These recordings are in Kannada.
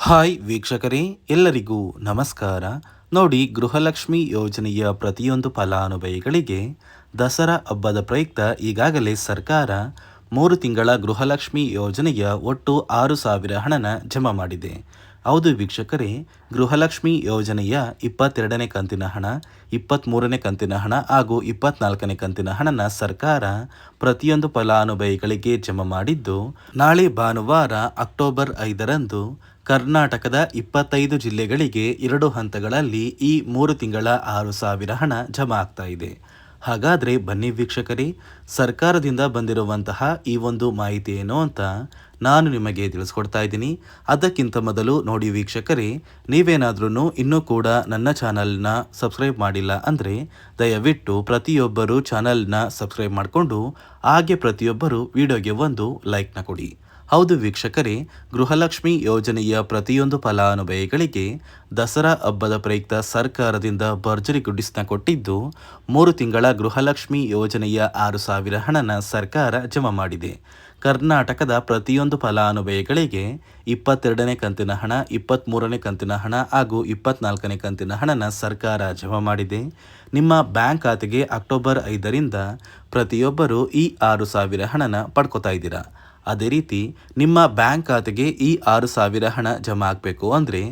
ಹಾಯ್ ವೀಕ್ಷಕರೇ, ಎಲ್ಲರಿಗೂ ನಮಸ್ಕಾರ. ನೋಡಿ, ಗೃಹಲಕ್ಷ್ಮಿ ಯೋಜನೆಯ ಪ್ರತಿಯೊಂದು ಫಲಾನುಭವಿಗಳಿಗೆ ದಸರಾ ಹಬ್ಬದ ಪ್ರಯುಕ್ತ ಈಗಾಗಲೇ ಸರ್ಕಾರ ಮೂರು ತಿಂಗಳ ಗೃಹಲಕ್ಷ್ಮಿ ಯೋಜನೆಯ ಒಟ್ಟು ಆರು ಸಾವಿರ ಹಣನ ಜಮಾ ಮಾಡಿದೆ. ಹೌದು ವೀಕ್ಷಕರೇ, ಗೃಹಲಕ್ಷ್ಮಿ ಯೋಜನೆಯ ಇಪ್ಪತ್ತೆರಡನೇ ಕಂತಿನ ಹಣ ಇಪ್ಪತ್ತ್ಮೂರನೇ ಕಂತಿನ ಹಣ ಹಾಗೂ ಇಪ್ಪತ್ನಾಲ್ಕನೇ ಕಂತಿನ ಹಣನ ಸರ್ಕಾರ ಪ್ರತಿಯೊಂದು ಫಲಾನುಭವಿಗಳಿಗೆ ಜಮಾ ಮಾಡಿದ್ದು, ನಾಳೆ ಭಾನುವಾರ ಅಕ್ಟೋಬರ್ ಐದರಂದು ಕರ್ನಾಟಕದ ಇಪ್ಪತ್ತೈದು ಜಿಲ್ಲೆಗಳಿಗೆ ಎರಡು ಹಂತಗಳಲ್ಲಿ ಈ ಮೂರು ತಿಂಗಳ ಆರು ಸಾವಿರ ಹಣ ಜಮಾ ಆಗ್ತಾ ಇದೆ. ಹಾಗಾದರೆ ಬನ್ನಿ ವೀಕ್ಷಕರೇ, ಸರ್ಕಾರದಿಂದ ಬಂದಿರುವಂತಹ ಈ ಒಂದು ಮಾಹಿತಿ ಏನು ಅಂತ ನಾನು ನಿಮಗೆ ತಿಳಿಸ್ಕೊಡ್ತಾ ಇದ್ದೀನಿ. ಅದಕ್ಕಿಂತ ಮೊದಲು ನೋಡಿ ವೀಕ್ಷಕರೇ ನೀವೇನಾದ್ರೂ ಇನ್ನೂ ಕೂಡ ನನ್ನ ಚಾನಲ್ನ ಸಬ್ಸ್ಕ್ರೈಬ್ ಮಾಡಿಲ್ಲ ಅಂದರೆ ದಯವಿಟ್ಟು ಪ್ರತಿಯೊಬ್ಬರು ಚಾನಲ್ನ ಸಬ್ಸ್ಕ್ರೈಬ್ ಮಾಡಿಕೊಂಡು ಹಾಗೆ ಪ್ರತಿಯೊಬ್ಬರು ವಿಡಿಯೋಗೆ ಒಂದು ಲೈಕ್ನ ಕೊಡಿ. ಹೌದು ವೀಕ್ಷಕರೇ, ಗೃಹಲಕ್ಷ್ಮಿ ಯೋಜನೆಯ ಪ್ರತಿಯೊಂದು ಫಲಾನುಭವಿಗಳಿಗೆ ದಸರಾ ಹಬ್ಬದ ಪ್ರಯುಕ್ತ ಸರ್ಕಾರದಿಂದ ಭರ್ಜರಿ ಗುಡ್ಡಿಸ್ನ ಕೊಟ್ಟಿದ್ದು, ಮೂರು ತಿಂಗಳ ಗೃಹಲಕ್ಷ್ಮಿ ಯೋಜನೆಯ ಆರು ಸಾವಿರ ಹಣನ ಸರ್ಕಾರ ಜಮಾ ಮಾಡಿದೆ. ಕರ್ನಾಟಕದ ಪ್ರತಿಯೊಂದು ಫಲಾನುಭವಿಗಳಿಗೆ ಇಪ್ಪತ್ತೆರಡನೇ ಕಂತಿನ ಹಣ ಇಪ್ಪತ್ತ್ಮೂರನೇ ಕಂತಿನ ಹಣ ಹಾಗೂ ಇಪ್ಪತ್ನಾಲ್ಕನೇ ಕಂತಿನ ಹಣನ ಸರ್ಕಾರ ಜಮಾ ಮಾಡಿದೆ. ನಿಮ್ಮ ಬ್ಯಾಂಕ್ ಖಾತೆಗೆ ಅಕ್ಟೋಬರ್ ಐದರಿಂದ ಪ್ರತಿಯೊಬ್ಬರು ಈ ಆರು ಸಾವಿರ ಹಣನ ಪಡ್ಕೋತಾ ಇದ್ದೀರಾ? ಅದೇ ರೀತಿ ನಿಮ್ಮ ಬ್ಯಾಂಕ್ ಖಾತೆಗೆ ಈ ಆರು ಸಾವಿರ ಹಣ ಜಮಾ ಆಗಬೇಕು ಅಂದರೆ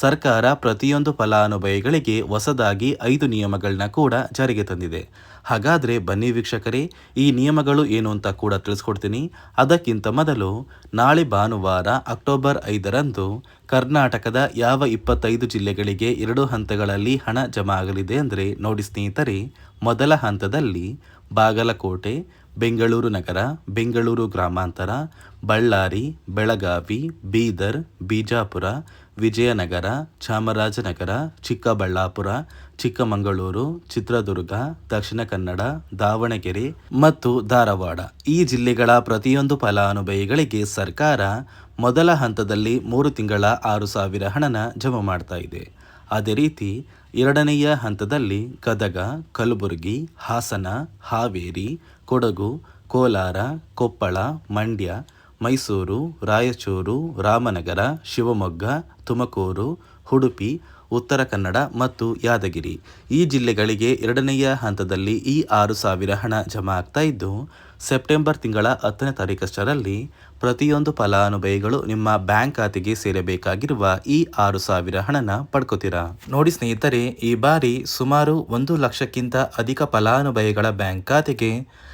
ಸರ್ಕಾರ ಪ್ರತಿಯೊಂದು ಫಲಾನುಭವಿಗಳಿಗೆ ಹೊಸದಾಗಿ ಐದು ನಿಯಮಗಳನ್ನ ಕೂಡ ಜಾರಿಗೆ ತಂದಿದೆ. ಹಾಗಾದರೆ ಬನ್ನಿ ವೀಕ್ಷಕರೇ, ಈ ನಿಯಮಗಳು ಏನು ಅಂತ ಕೂಡ ತಿಳಿಸ್ಕೊಡ್ತೀನಿ. ಅದಕ್ಕಿಂತ ಮೊದಲು ನಾಳೆ ಭಾನುವಾರ ಅಕ್ಟೋಬರ್ ಐದರಂದು ಕರ್ನಾಟಕದ ಯಾವ ಇಪ್ಪತ್ತೈದು ಜಿಲ್ಲೆಗಳಿಗೆ ಎರಡು ಹಂತಗಳಲ್ಲಿ ಹಣ ಜಮಾ ಆಗಲಿದೆ ಅಂದರೆ ನೋಡಿ ಸ್ನೇಹಿತರೆ, ಮೊದಲ ಹಂತದಲ್ಲಿ ಬಾಗಲಕೋಟೆ ಬೆಂಗಳೂರು ನಗರ, ಬೆಂಗಳೂರು ಗ್ರಾಮಾಂತರ, ಬಳ್ಳಾರಿ, ಬೆಳಗಾವಿ, ಬೀದರ್, ಬಿಜಾಪುರ, ವಿಜಯನಗರ, ಚಾಮರಾಜನಗರ, ಚಿಕ್ಕಬಳ್ಳಾಪುರ, ಚಿಕ್ಕಮಗಳೂರು, ಚಿತ್ರದುರ್ಗ, ದಕ್ಷಿಣ ಕನ್ನಡ, ದಾವಣಗೆರೆ ಮತ್ತು ಧಾರವಾಡ. ಈ ಜಿಲ್ಲೆಗಳ ಪ್ರತಿಯೊಂದು ಫಲಾನುಭವಿಗಳಿಗೆ ಸರ್ಕಾರ ಮೊದಲ ಹಂತದಲ್ಲಿ ಮೂರು ತಿಂಗಳ ಆರು ಸಾವಿರ ಹಣನ ಜಮಾ ಮಾಡ್ತಾ ಇದೆ. ಅದೇ ರೀತಿ ಎರಡನೆಯ ಹಂತದಲ್ಲಿ ಗದಗ, ಕಲಬುರಗಿ, ಹಾಸನ, ಹಾವೇರಿ ಕೊಡಗು, ಕೋಲಾರ, ಕೊಪ್ಪಳ, ಮಂಡ್ಯ, ಮೈಸೂರು, ರಾಯಚೂರು, ರಾಮನಗರ, ಶಿವಮೊಗ್ಗ, ತುಮಕೂರು, ಉಡುಪಿ, ಉತ್ತರ ಕನ್ನಡ ಮತ್ತು ಯಾದಗಿರಿ. ಈ ಜಿಲ್ಲೆಗಳಿಗೆ ಎರಡನೆಯ ಹಂತದಲ್ಲಿ ಈ ಆರು ಸಾವಿರ ಹಣ ಜಮಾ ಆಗ್ತಾ ಇದ್ದು, ಸೆಪ್ಟೆಂಬರ್ ತಿಂಗಳ ಹತ್ತನೇ ತಾರೀಕಷ್ಟರಲ್ಲಿ ಪ್ರತಿಯೊಂದು ಫಲಾನುಭವಿಗಳು ನಿಮ್ಮ ಬ್ಯಾಂಕ್ ಖಾತೆಗೆ ಸೇರಬೇಕಾಗಿರುವ ಈ ಆರು ಸಾವಿರ ಹಣನ ಪಡ್ಕೋತೀರಾ? ನೋಡಿ ಸ್ನೇಹಿತರೆ, ಈ ಬಾರಿ ಸುಮಾರು ಒಂದು ಲಕ್ಷಕ್ಕಿಂತ ಅಧಿಕ ಫಲಾನುಭವಿಗಳ ಬ್ಯಾಂಕ್ ಖಾತೆಗೆ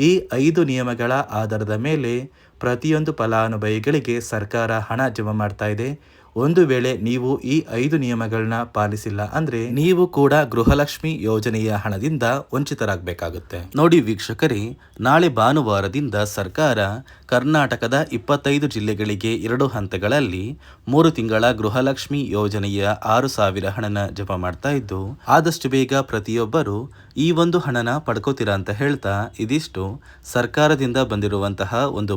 ಈ ಐದು ನಿಯಮಗಳ ಆಧಾರದ ಮೇಲೆ ಪ್ರತಿಯೊಂದು ಫಲಾನುಭವಿಗಳಿಗೆ ಸರ್ಕಾರ ಹಣ ಜಮಾ ಮಾಡ್ತಾ ಇದೆ. ಒಂದು ವೇಳೆ ನೀವು ಈ ಐದು ನಿಯಮಗಳನ್ನ ಪಾಲಿಸಿಲ್ಲ ಅಂದ್ರೆ ನೀವು ಕೂಡ ಗೃಹಲಕ್ಷ್ಮಿ ಯೋಜನೆಯ ಹಣದಿಂದ ವಂಚಿತರಾಗಬೇಕಾಗುತ್ತೆ. ನೋಡಿ ವೀಕ್ಷಕರೇ, ನಾಳೆ ಭಾನುವಾರದಿಂದ ಸರ್ಕಾರ ಕರ್ನಾಟಕದ ಇಪ್ಪತ್ತೈದು ಜಿಲ್ಲೆಗಳಿಗೆ ಎರಡು ಹಂತಗಳಲ್ಲಿ ಮೂರು ತಿಂಗಳ ಗೃಹಲಕ್ಷ್ಮಿ ಯೋಜನೆಯ ಆರು ಸಾವಿರ ಹಣನ ಜಪ ಮಾಡ್ತಾ ಇದ್ದು, ಆದಷ್ಟು ಬೇಗ ಪ್ರತಿಯೊಬ್ಬರು ಈ ಒಂದು ಹಣನ ಪಡ್ಕೋತೀರಾ ಅಂತ ಹೇಳ್ತಾ ಇದಿಷ್ಟು ಸರ್ಕಾರದಿಂದ ಬಂದಿರುವಂತಹ ಒಂದು